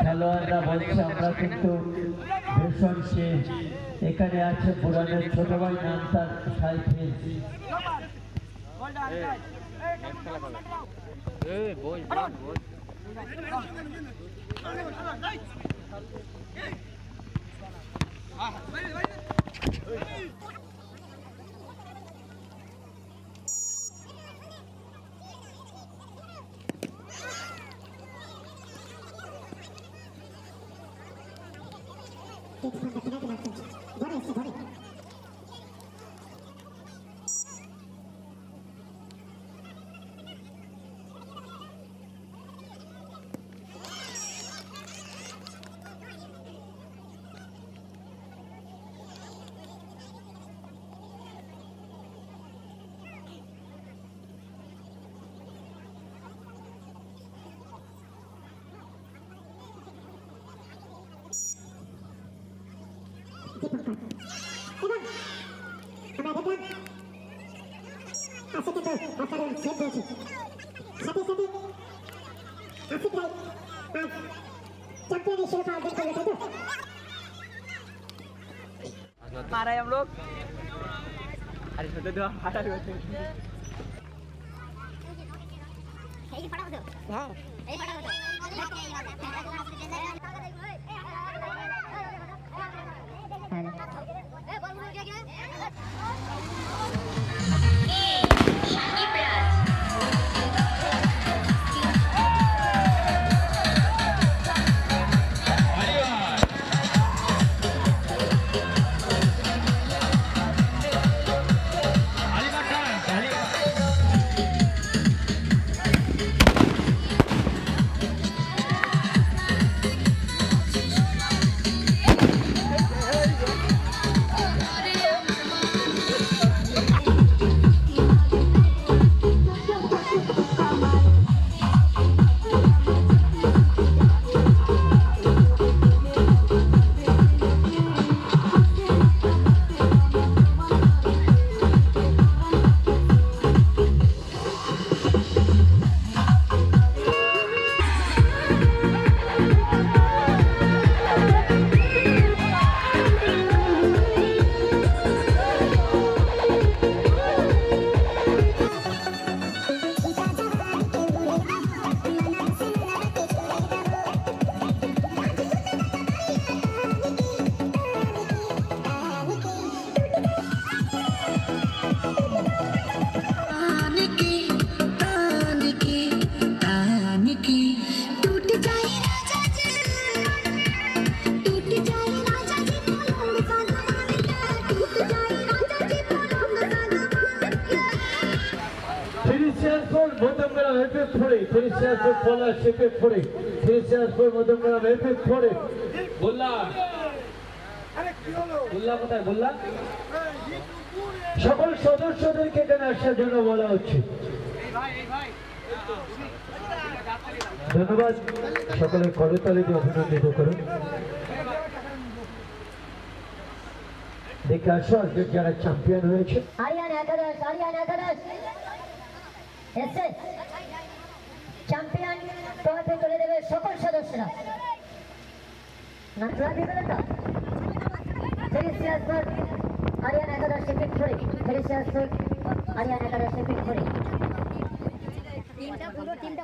খেলোয়াড়রা বলছে আমরা কিন্তু ভীষণ শেষ এখানে আছে পুরানের ছোট ভাই নাম তার っていうのかなとます。どう Así que tú, hacer un siete aquí. Sati, sati. Así que hay. Ay. चप्पू भी शुरू कर देते हैं ফিনিশিয়ারপুর মধ্যমগ্রাম এফে ফোরে ফিনিশিয়ারপুর পলা শেপে ফোরে ফিনিশিয়ারপুর মধ্যমগ্রাম এফে ফোরে বললা। বললা কোথায় বললা? সকল সদস্যদেরকে এখানে আসার জন্য বলা হচ্ছে। ধন্যবাদ। সকলের করতালি দিয়ে অভিনন্দিত করুন। দেখে আসো আজকে যারা চ্যাম্পিয়ন হয়েছে আরিয়ান একাদশ আরিয়ান একাদশ। এসে চ্যাম্পিয়ন ট্রফি তুলে দেবে সকল সদস্যরা। না ট্রফি পেলে তো ফেরিসিয়াসপুর আরিয়ান একাদশে পিঠ করে ফেরিসিয়াসপুর আরিয়ান একাদশ পিঠ তিনটা পুরো তিনটা